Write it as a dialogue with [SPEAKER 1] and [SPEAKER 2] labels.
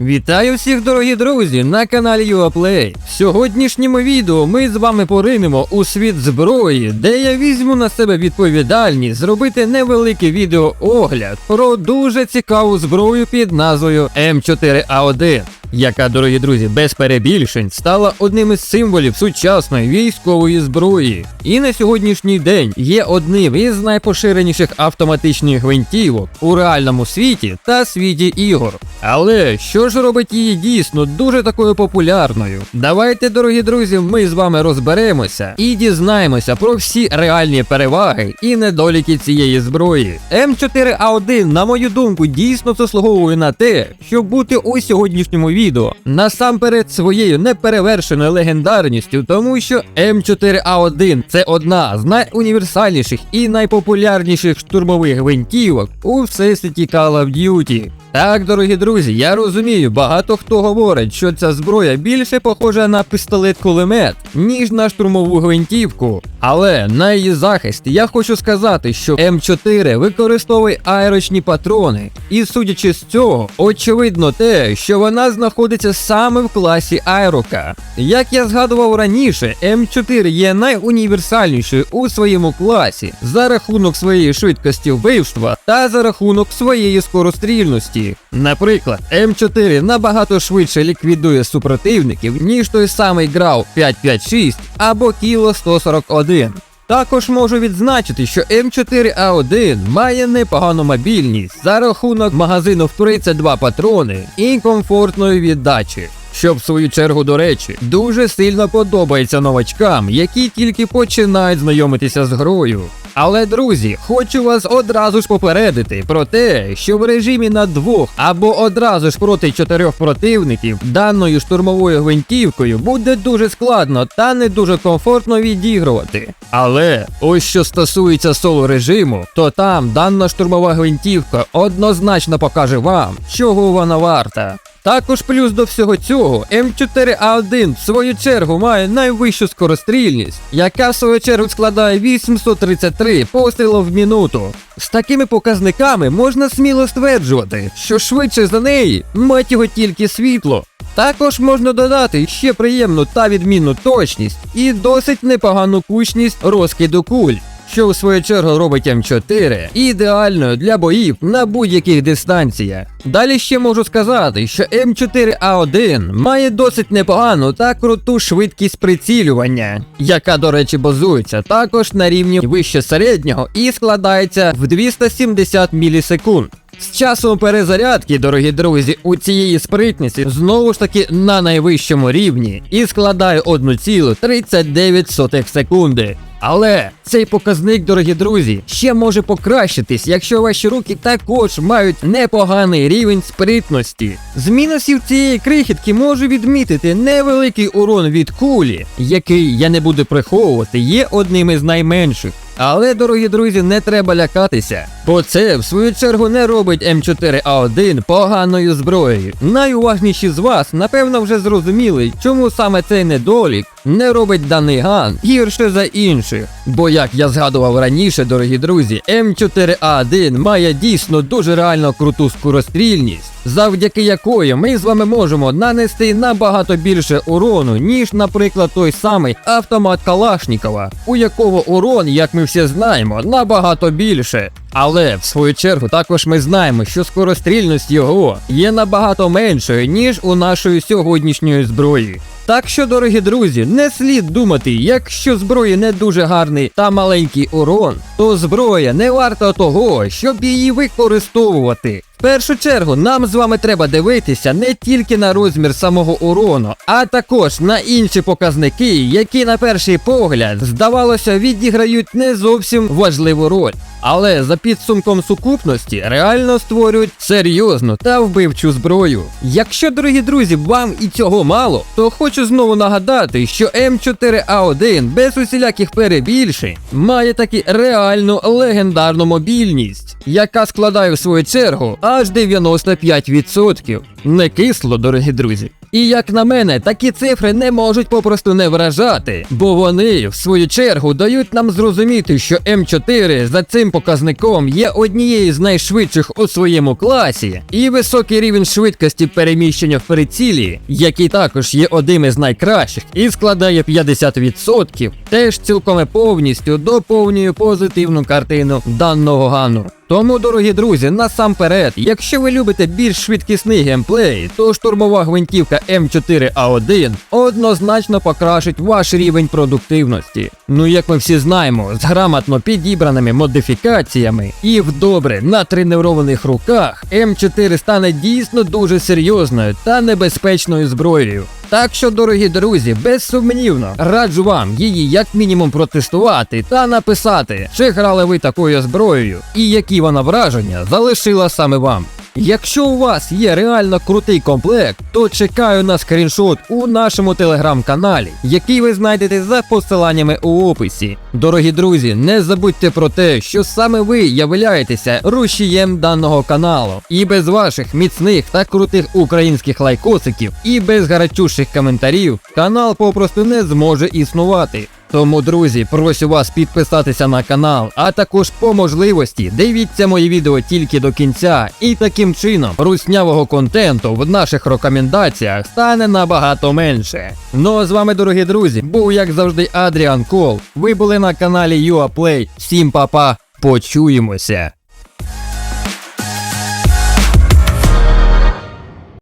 [SPEAKER 1] Вітаю всіх, дорогі друзі, на каналі UAPlay. В сьогоднішньому відео ми з вами поринемо у світ зброї, де я візьму на себе відповідальність зробити невеликий відеоогляд про дуже цікаву зброю під назвою М4А1. Яка, дорогі друзі, без перебільшень стала одним із символів сучасної військової зброї. І на сьогоднішній день є одним із найпоширеніших автоматичних гвинтівок у реальному світі та світі ігор. Але що ж робить її дійсно дуже такою популярною? Давайте, дорогі друзі, ми з вами розберемося і дізнаємося про всі реальні переваги і недоліки цієї зброї. М4А1, на мою думку, дійсно заслуговує на те, щоб бути у сьогоднішньому відео. Насамперед своєю неперевершеною легендарністю, тому що М4А1 це одна з найуніверсальніших і найпопулярніших штурмових гвинтівок у всесвіті Call of Duty. Так, дорогі друзі, я розумію, багато хто говорить, що ця зброя більше похожа на пістолет-кулемет, ніж на штурмову гвинтівку. Але на її захист я хочу сказати, що М4 використовує аерочні патрони, і судячи з цього, очевидно те, що вона знаходиться саме в класі Аерока. Як я згадував раніше, М4 є найуніверсальнішою у своєму класі за рахунок своєї швидкості вбивства та за рахунок своєї скорострільності. Наприклад, М4 набагато швидше ліквідує супротивників, ніж той самий Грау 556 або Кіло 141. Також можу відзначити, що М4А1 має непогану мобільність за рахунок магазину в 32 патрони і комфортної віддачі. Що в свою чергу, до речі, дуже сильно подобається новачкам, які тільки починають знайомитися з грою. Але, друзі, хочу вас одразу ж попередити про те, що в режимі на двох або одразу ж проти чотирьох противників даною штурмовою гвинтівкою буде дуже складно та не дуже комфортно відігрувати. Але ось що стосується соло режиму, то там дана штурмова гвинтівка однозначно покаже вам, чого вона варта. Також плюс до всього цього, М4А1 в свою чергу має найвищу скорострільність, яка в свою чергу складає 833 пострілів в минуту. З такими показниками можна сміло стверджувати, що швидше за неї мать його тільки світло. Також можна додати ще приємну та відмінну точність і досить непогану кучність розкиду куль. Що в свою чергу робить М4 ідеальною для боїв на будь-яких дистанціях. Далі ще можу сказати, що М4А1 має досить непогану та круту швидкість прицілювання, яка, до речі, базується також на рівні вище середнього і складається в 270 мілісекунд. З часом перезарядки, дорогі друзі, у цієї спритності знову ж таки на найвищому рівні і складає 1,39 секунди. Але цей показник, дорогі друзі, ще може покращитись, якщо ваші руки також мають непоганий рівень спритності. З мінусів цієї крихітки можу відмітити невеликий урон від кулі, який я не буду приховувати, є одним із найменших. Але, дорогі друзі, не треба лякатися, бо це в свою чергу не робить М4А1 поганою зброєю. Найуважніші з вас, напевно, вже зрозуміли, чому саме цей недолік не робить даний ган гірше за інших. Бо, як я згадував раніше, дорогі друзі, М4А1 має дійсно дуже реально круту скорострільність, завдяки якої ми з вами можемо нанести набагато більше урону, ніж, наприклад, той самий автомат Калашнікова, у якого урон, як ми всі знаємо, набагато більше. Але в свою чергу також ми знаємо, що скорострільність його є набагато меншою, ніж у нашої сьогоднішньої зброї. Так що, дорогі друзі, не слід думати, якщо зброї не дуже гарний та маленький урон, то зброя не варта того, щоб її використовувати. В першу чергу нам з вами треба дивитися не тільки на розмір самого урону, а також на інші показники, які на перший погляд, здавалося, відіграють не зовсім важливу роль. Але за підсумком сукупності реально створюють серйозну та вбивчу зброю. Якщо, дорогі друзі, вам і цього мало, то хочу знову нагадати, що М4А1 без усіляких перебільшень має таки реальну легендарну мобільність, яка складає в свою чергу аж 95%. Не кисло, дорогі друзі. І як на мене, такі цифри не можуть попросту не вражати, бо вони, в свою чергу, дають нам зрозуміти, що М4 за цим показником є однією з найшвидших у своєму класі, і високий рівень швидкості переміщення в прицілі, який також є одним із найкращих і складає 50%, теж цілком повністю доповнює позитивну картину даного гану. Тому, дорогі друзі, насамперед, якщо ви любите більш швидкісний геймплей, то штурмова гвинтівка М4А1 однозначно покращить ваш рівень продуктивності. Ну як ми всі знаємо, з грамотно підібраними модифікаціями і в добре натренованих руках М4 стане дійсно дуже серйозною та небезпечною зброєю. Так що, дорогі друзі, безсумнівно раджу вам її як мінімум протестувати та написати, чи грали ви такою зброєю і які вона враження залишила саме вам. Якщо у вас є реально крутий комплект, то чекаю на скріншот у нашому телеграм-каналі, який ви знайдете за посиланнями у описі. Дорогі друзі, не забудьте про те, що саме ви являєтеся рушієм даного каналу. І без ваших міцних та крутих українських лайкосиків, і без гарячущих коментарів канал попросту не зможе існувати. Тому, друзі, прошу вас підписатися на канал, а також по можливості дивіться мої відео тільки до кінця, і таким чином руснявого контенту в наших рекомендаціях стане набагато менше. Ну а з вами, дорогі друзі, був як завжди Адріан Кол. Ви були на каналі UAPlay. Всім па-па, почуємося.